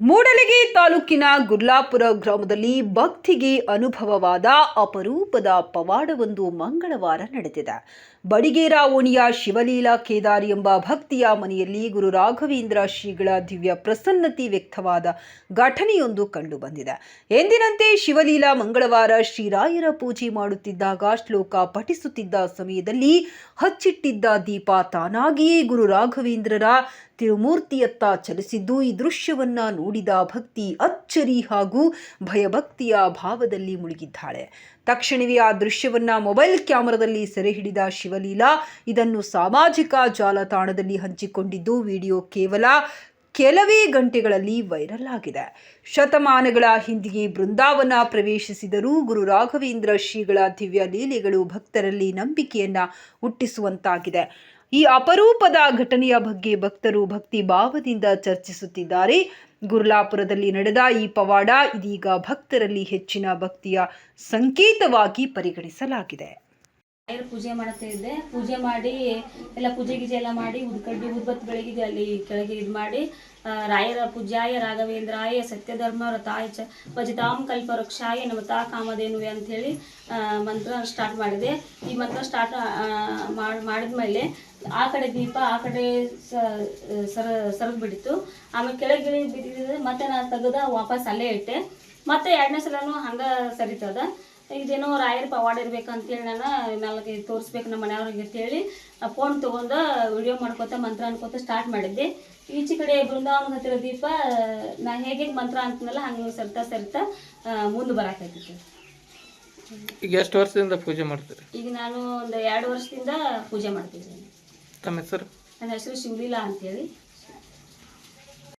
ಮೂಡಲಗಿ ತಾಲೂಕಿನ ಗುರ್ಲಾಪುರ ಗ್ರಾಮದಲ್ಲಿ ಭಕ್ತಿಗೆ ಅನುಭವವಾದ ಅಪರೂಪದ ಪವಾಡವೊಂದು ಮಂಗಳವಾರ ನಡೆದಿದೆ. ಬಡಿಗೇರ ಓಣಿಯ ಶಿವಲೀಲಾ ಕೇದಾರಿ ಎಂಬ ಭಕ್ತಿಯ ಮನೆಯಲ್ಲಿ ಗುರು ರಾಘವೇಂದ್ರ ಶ್ರೀಗಳ ದಿವ್ಯ ಪ್ರಸನ್ನತಿ ವ್ಯಕ್ತವಾದ ಘಟನೆಯೊಂದು ಕಂಡುಬಂದಿದೆ ಎಂದಿನಂತೆ ಶಿವಲೀಲಾ ಮಂಗಳವಾರ ಶ್ರೀರಾಯರ ಪೂಜೆ ಮಾಡುತ್ತಿದ್ದಾಗ ಶ್ಲೋಕ ಪಠಿಸುತ್ತಿದ್ದ ಸಮಯದಲ್ಲಿ ಹಚ್ಚಿಟ್ಟಿದ್ದ ದೀಪ ತಾನಾಗಿಯೇ ಗುರು ರಾಘವೇಂದ್ರರ ತಿರುಮೂರ್ತಿಯತ್ತ ಚಲಿಸಿದ್ದು ಈ ದೃಶ್ಯವನ್ನ ನೋಡಿದ ಭಕ್ತಿ, ಅಚ್ಚರಿ ಹಾಗೂ ಭಯಭಕ್ತಿಯ ಭಾವದಲ್ಲಿ ಮುಳುಗಿದ್ದಾಳೆ. ತಕ್ಷಣವೇ ಆ ದೃಶ್ಯವನ್ನ ಮೊಬೈಲ್ ಕ್ಯಾಮರಾದಲ್ಲಿ ಸೆರೆ ಹಿಡಿದ ಶಿವಲೀಲಾ ಇದನ್ನು ಸಾಮಾಜಿಕ ಜಾಲತಾಣದಲ್ಲಿ ಹಂಚಿಕೊಂಡಿದ್ದು, ವಿಡಿಯೋ ಕೇವಲ ಕೆಲವೇ ಗಂಟೆಗಳಲ್ಲಿ ವೈರಲ್ ಆಗಿದೆ. ಶತಮಾನಗಳ ಹಿಂದಿಗೆ ಬೃಂದಾವನ ಪ್ರವೇಶಿಸಿದರೂ ಗುರು ರಾಘವೇಂದ್ರ ಶ್ರೀಗಳ ದಿವ್ಯ ಲೀಲೆಗಳು ಭಕ್ತರಲ್ಲಿ ನಂಬಿಕೆಯನ್ನ ಹುಟ್ಟಿಸುವಂತಾಗಿದೆ. ಈ ಅಪರೂಪದ ಘಟನೆಯ ಬಗ್ಗೆ ಭಕ್ತರು ಭಕ್ತಿ ಭಾವದಿಂದ ಚರ್ಚಿಸುತ್ತಿದ್ದಾರೆ. ಗುರ್ಲಾಪುರದಲ್ಲಿ ನಡೆದ ಈ ಪವಾಡ ಇದೀಗ ಭಕ್ತರಲ್ಲಿ ಹೆಚ್ಚಿನ ಭಕ್ತಿಯ ಸಂಕೇತವಾಗಿ ಪರಿಗಣಿಸಲಾಗಿದೆ. ಪೂಜೆ ಮಾಡ್ತಾ ಇದ್ದೆ. ಪೂಜೆ ಮಾಡಿ, ಎಲ್ಲ ಪೂಜೆ ಗೀಜೆ ಎಲ್ಲ ಮಾಡಿ, ಉದ್ಕಡ್ಡಿ ಉದ್ಬತ್ ಬೆಳಗಿದೆ ಅಲ್ಲಿ ಕೆಳಗೆ ಇದು ಮಾಡಿ ರಾಯರ ಪೂಜ್ಯಾಯ ರಾಘವೇಂದ್ರಾಯ ಸತ್ಯಧರ್ಮ ತಾಯ ಚ ಭಜತಾಂ ಕಲ್ಪವೃಕ್ಷಾಯ ನಮತಾ ಕಾಮಧೇನುವೆ ಅಂಥೇಳಿ ಮಂತ್ರ ಸ್ಟಾರ್ಟ್ ಮಾಡಿದೆ. ಈ ಮಂತ್ರ ಸ್ಟಾರ್ಟ್ ಮಾಡಿದ್ಮೇಲೆ ಆ ಕಡೆ ದೀಪ, ಆ ಕಡೆ ಸರ, ಸರದ್ ಬಿಡಿತು. ಆಮೇಲೆ ಕೆಳಗೆ ಬಿದ್ದಿದ್ರೆ ಬಿದ್ದಿದೆ ಮತ್ತೆ ನಾನು ತೆಗೆದ ವಾಪಸ್ ಅಲ್ಲೇ ಇಟ್ಟೆ. ಮತ್ತೆ ಎರಡನೇ ಸಲನೂ ಹಂಗ ಸರಿತದ. ಇದೇನೋ ರಾಯರ ಪವಾಡ ಇರ್ಬೇಕಂತೇಳಿ ನಾನು ನಾಲ್ಕು ತೋರಿಸ್ಬೇಕು ನಮ್ಮ ಮನೆಯವ್ರಿಗೆ ಅಂತೇಳಿ ಫೋನ್ ತೊಗೊಂಡು ವಿಡಿಯೋ ಮಾಡ್ಕೊತ ಮಂತ್ರ ಅನ್ಕೋತ ಸ್ಟಾರ್ಟ್ ಮಾಡಿದ್ದೆ. ಈಚೆ ಕಡೆ ಬೃಂದಾವನ ಹತ್ತಿರ ದೀಪ ನಾ ಹೇಗೆ ಮಂತ್ರ ಅಂತನಲ್ಲ ಹಂಗೆ ಸರಿತಾ ಸರಿತಾ ಮುಂದೆ ಬರಾಕೈತಿತ್ತು ಈಗ ಎಷ್ಟು ವರ್ಷದಿಂದ ಪೂಜೆ ಮಾಡ್ತೀರಿ? ಈಗ ನಾನು ಒಂದು ಎರಡು ವರ್ಷದಿಂದ ಪೂಜೆ ಮಾಡ್ತಿದ್ದೀನಿ. ತಮ್ಮ ಹೆಸರು? ನನ್ನ ಹೆಸರು ಶಿವಲೀಲಾ ಅಂತೇಳಿ.